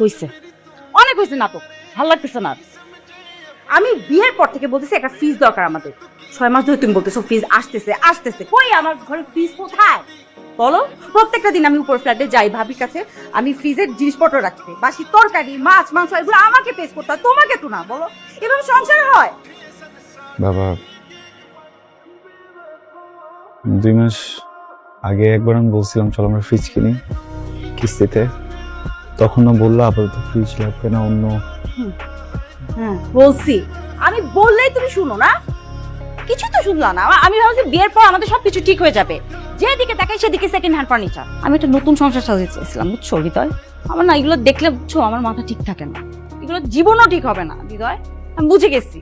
হইছে। অনেক হয়েছে নাটক, ভালো লাগতেছে না আমি বিয়ের পর থেকে বলতেছি, একটা ফিস দরকার আমাদের। ছয় মাস ধরে তুমি বলতেছো ফিস আসতেছে আসতেছে। কই আমার ঘরে ফিস কোথায়? বলো, প্রত্যেকটা দিন আমি উপর ফ্ল্যাটে যাই, ভাবির কাছে আমি ফ্রিজের জিনিসপত্র রাখতে। বাসি তরকারি, মাছ, মাংস, এগুলো আমাকে পেস করতে হয়, তোমাকে তো না, বলো। এভাবে সংসার হয়? বাবা, দুই মাস আগে একবার আমি বলছিলাম, চলো আমরা ফ্রিজ কিনি কিস্তিতে। তখন না বলল, আপাতত ফ্রিজ লাগবে না, অন্য হ্যাঁ বলছি। আমি বললেই তুমি শুনো না? কিছু তো শুনলা না। আমি ভাবছি বিয়ের পর আমাদের সবকিছু ঠিক হয়ে যাবে। যেদিকে তাকাই সেদিকে সেকেন্ড হ্যান্ড ফার্নিচার আমি একটা নতুন সংসার সাজাতে চেয়েছিলাম বুঝছ হৃদয়? আমার না এগুলো দেখলে, বুঝছ, আমার মাথা ঠিক থাকে না। এগুলো জীবনও ঠিক হবে না, হৃদয়। আমি বুঝে গেছি।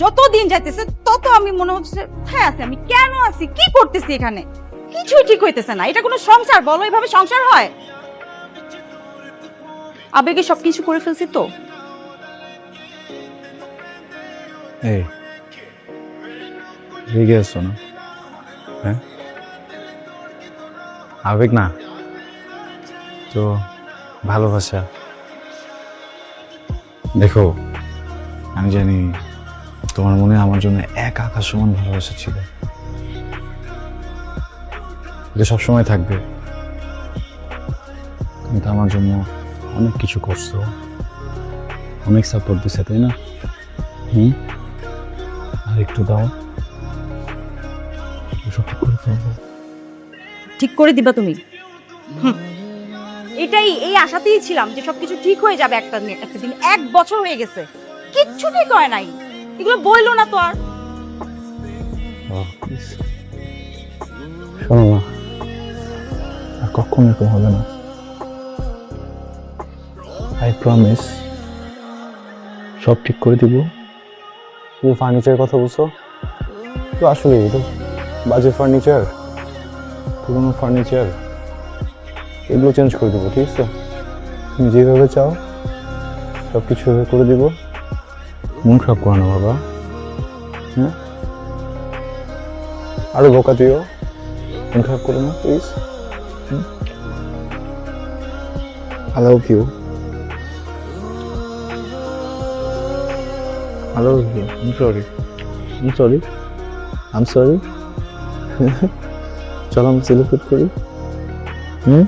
যত দিন যাইতেছে, তত আমি মনে হচ্ছে হ্যাঁ আছে, আমি কেন আছি? কি করতেছি এখানে? কিছুই ঠিক হইতেছে না। এটা কোনো সংসার? বলো, এভাবে সংসার হয়? আবেগে সবকিছু করে ফেলছি তো। এই, রেগে আসছো না? হ্যাঁ? আবেগ না? তো ভালোবাসা। দেখো, আমি জানি তোমার মনে আমার জন্য এক আকাশ সমান ভালোবাসা ছিল। এটা সবসময় থাকবে। কিন্তু আমার জন্য অনেক কিছু করছ। অনেক সাপোর্ট দিছে তাই না? হুম? আর একটু দাও। সব ঠিক করে ফেলব। ঠিক করে দিবা তুমি। এটাই এই আশাতেই ছিলাম যে সবকিছু ঠিক হয়ে যাবে একটা দিন একটা দিন। এক বছর হয়ে গেছে। কিচ্ছু ঠিক হয় নাই। এগুলো বইলো না তো আর। শোনো না আর কখনো এরকম হবে না। আই প্রমিস সব ঠিক করে দিব। তুমি ফার্নিচারের কথা বলছো? তো আসলে তো বাজে ফার্নিচার পুরোনো ফার্নিচার এগুলো চেঞ্জ করে দেবো, ঠিক আছে? তুমি যেভাবে চাও সব কিছু করে দিব। মন খারাপ করো না, বাবা। হ্যাঁ আরও বোকা দিও। মন খারাপ করো না please I love you. Love you. I'm sorry. I'm sorry. I'm sorry. চলো আমি সেলিব্রেট করি হুম